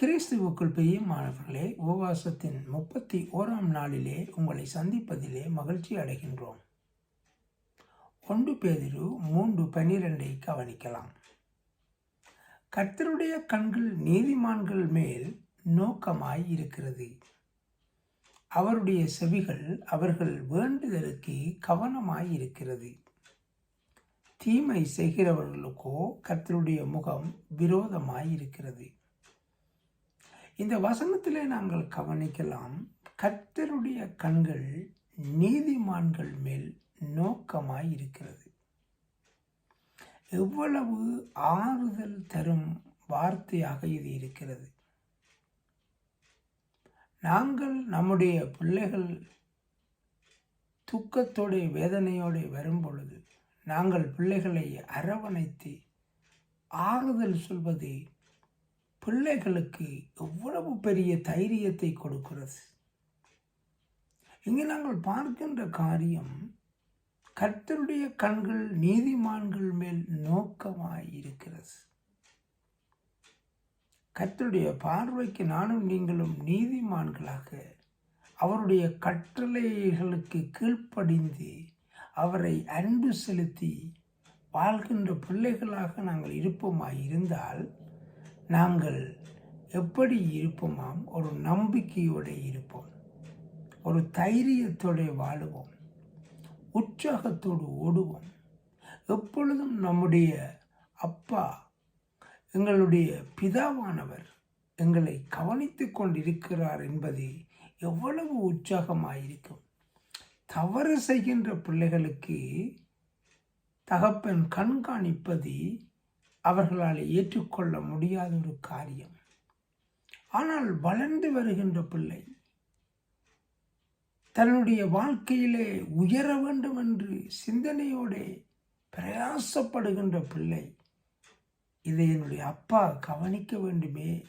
கிறிஸ்துவுக்குள் மாணவர்களே உபவாசத்தின் முப்பத்தி ஓராம் நாளிலே உங்களை சந்திப்பதிலே மகிழ்ச்சி அடைகின்றோம். ஒன்று பேதிரு மூன்று பனிரெண்டை கவனிக்கலாம். கர்த்தருடைய கண்கள் நீதிமான்கள் மேல் நோக்கமாய் இருக்கிறது. அவருடைய செவிகள் அவர்கள் வேண்டுதலுக்கு கவனமாய் இருக்கிறது. தீமை செய்கிறவர்களுக்கோ கர்த்தருடைய முகம் விரோதமாய் இருக்கிறது. இந்த வசனத்திலே நாங்கள் கவனிக்கலாம் கர்த்தருடைய கண்கள் நீதிமான்கள் மேல் நோக்கமாய் இருக்கிறது எவ்வளவு ஆறுதல் தரும் வார்த்தையாக இது இருக்கிறது. நாங்கள் நம்முடைய பிள்ளைகள் துக்கத்தோடைய வேதனையோடு வரும் பொழுது நாங்கள் பிள்ளைகளை அரவணைத்து ஆறுதல் சொல்வது பிள்ளைகளுக்கு எவ்வளவு பெரிய தைரியத்தை கொடுக்கிறது? இங்கே நாங்கள் பார்க்கின்ற காரியம் கர்த்தருடைய கண்கள் நீதிமான்கள் மேல் நோக்கமாய் இருக்கிறது கர்த்தருடைய பார்வைக்கு நானும் நீங்களும் நீதிமான்களாக அவருடைய கட்டளைகளுக்கு கீழ்ப்படிந்து அவரை அன்பு செலுத்தி வாழ்கின்ற பிள்ளைகளாக நாங்கள் இருப்போமாய் இருந்தால் நாங்கள் எப்படி இருப்போமாம்? ஒரு நம்பிக்கையோடு இருப்போம். ஒரு தைரியத்தோடு வாழுவோம். உற்சாகத்தோடு ஓடுவோம். எப்பொழுதும் நம்முடைய அப்பா எங்களுடைய பிதாவானவர் எங்களை கவனித்து கொண்டிருக்கிறார் என்பது எவ்வளவு உற்சாகமாயிருக்கும். தவறு செய்கின்ற பிள்ளைகளுக்கு தகப்பன் கண்காணிப்பது அவர்களால் ஏற்றுக்கொள்ள முடியாத ஒரு காரியம். ஆனால் வளர்ந்து வருகின்ற பிள்ளை தன்னுடைய வாழ்க்கையிலே உயர வேண்டும் என்று சிந்தனையோடு பிரயாசப்படுகின்ற பிள்ளை இதை என்னுடைய அப்பா கவனிக்க வேண்டுமே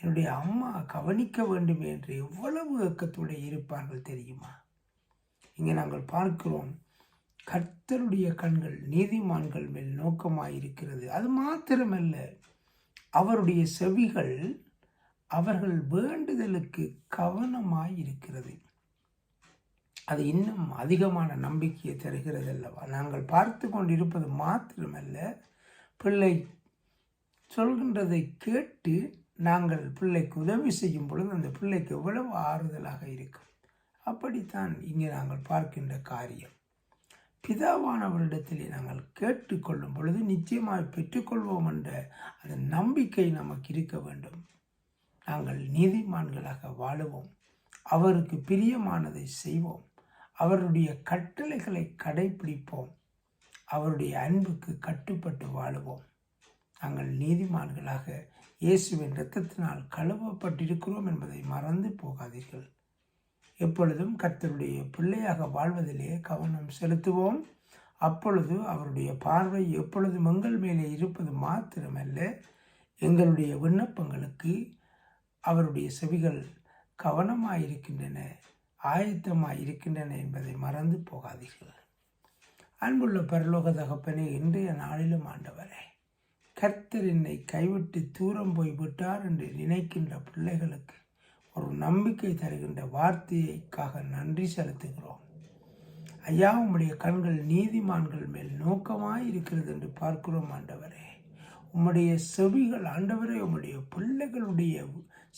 என்னுடைய அம்மா கவனிக்க வேண்டுமே என்று எவ்வளவு ஏக்கத்தோடு இருப்பார்கள் தெரியுமா? இங்கே நாங்கள் பார்க்கிறோம் கர்த்தருடைய கண்கள் நீதிமான்கள் மேல் நோக்கமாயிருக்கிறது. அது மாத்திரமல்ல அவருடைய செவிகள் அவர்கள் வேண்டுதலுக்கு கவனமாயிருக்கிறது. அது இன்னும் அதிகமான நம்பிக்கையை தருகிறது அல்லவா நாங்கள் பார்த்து கொண்டிருப்பது மாத்திரமல்ல பிள்ளை சொல்கின்றதை கேட்டு நாங்கள் பிள்ளைக்கு உதவி செய்யும் பொழுது அந்த பிள்ளைக்கு எவ்வளவு ஆறுதலாக இருக்கும். அப்படித்தான் இங்கே நாங்கள் பார்க்கின்ற காரியம். பிதாவானவரிடத்திலே நாங்கள் கேட்டுக்கொள்ளும் பொழுது நிச்சயமாக பெற்றுக்கொள்வோம் என்ற அந்த நம்பிக்கை நமக்கு இருக்க வேண்டும். நாங்கள் நீதிமான்களாக வாழுவோம். அவருக்கு பிரியமானதை செய்வோம். அவருடைய கட்டளைகளை கடைபிடிப்போம். அவருடைய அன்புக்கு கட்டுப்பட்டு வாழுவோம். நாங்கள் நீதிமான்களாக இயேசுவின் இரத்தத்தினால் கழுவப்பட்டிருக்கிறோம் என்பதை மறந்து போகாதீர்கள். எப்பொழுதும் கர்த்தருடைய பிள்ளையாக வாழ்வதிலே கவனம் செலுத்துவோம். அப்பொழுது அவருடைய பார்வை எப்பொழுதும் எங்கள் மேலே இருப்பது மாத்திரமல்ல எங்களுடைய விண்ணப்பங்களுக்கு அவருடைய செவிகள் கவனமாயிருக்கின்றன ஆயத்தமாக இருக்கின்றன என்பதை மறந்து போகாதீர்கள். அன்புள்ள பரலோக தகப்பனே இன்றைய நாளிலும் ஆண்டவரே கர்த்தர் என்னை கைவிட்டு தூரம் போய் விட்டார் என்று நினைக்கின்ற பிள்ளைகளுக்கு ஒரு நம்பிக்கை தருகின்ற வார்த்தைக்காக நன்றி செலுத்துகிறோம். ஐயா உம்முடைய கண்கள் நீதிமான்கள் மேல் நோக்கமாய் இருக்கிறது என்று பார்க்கிறோம் ஆண்டவரே. உம்முடைய செவிகள் ஆண்டவரே உம்முடைய பிள்ளைகளுடைய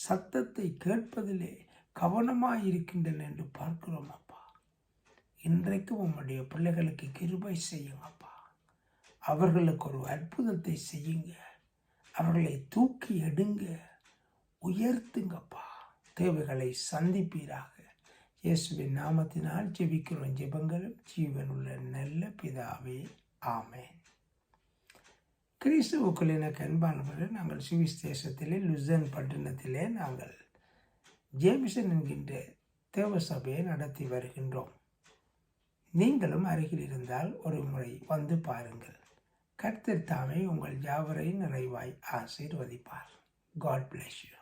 சத்தத்தை கேட்பதிலே கவனமாக இருக்கின்றன என்று பார்க்கிறோம் அப்பா. இன்றைக்கும் உம்முடைய பிள்ளைகளுக்கு கிருபை செய்யுங்க அப்பா. அவர்களுக்கு ஒரு அற்புதத்தை செய்யுங்க. அவர்களை தூக்கி எடுங்க உயர்த்துங்கப்பா தேவைகளை சந்திப்பீராக. இயேசுவின் நாமத்தினால் ஜெபிக்கிறோம். ஜெபங்களும் ஜீவனுள்ள நல்ல பிதாவே ஆமேன். கிறிஸ்துவுக்குள் எனக்கு அன்பானவர்கள் நாங்கள் சுவிஸ் தேசத்திலே லுசன் பட்டணத்திலே நாங்கள் ஜேமிசன் என்கின்ற தேவ சபையை நடத்தி வருகின்றோம். நீங்களும் அருகில் இருந்தால் ஒரு முறை வந்து பாருங்கள். கர்த்தர் தாமே உங்கள் யாவரை நிறைவாய் ஆசீர்வதிப்பார். God bless you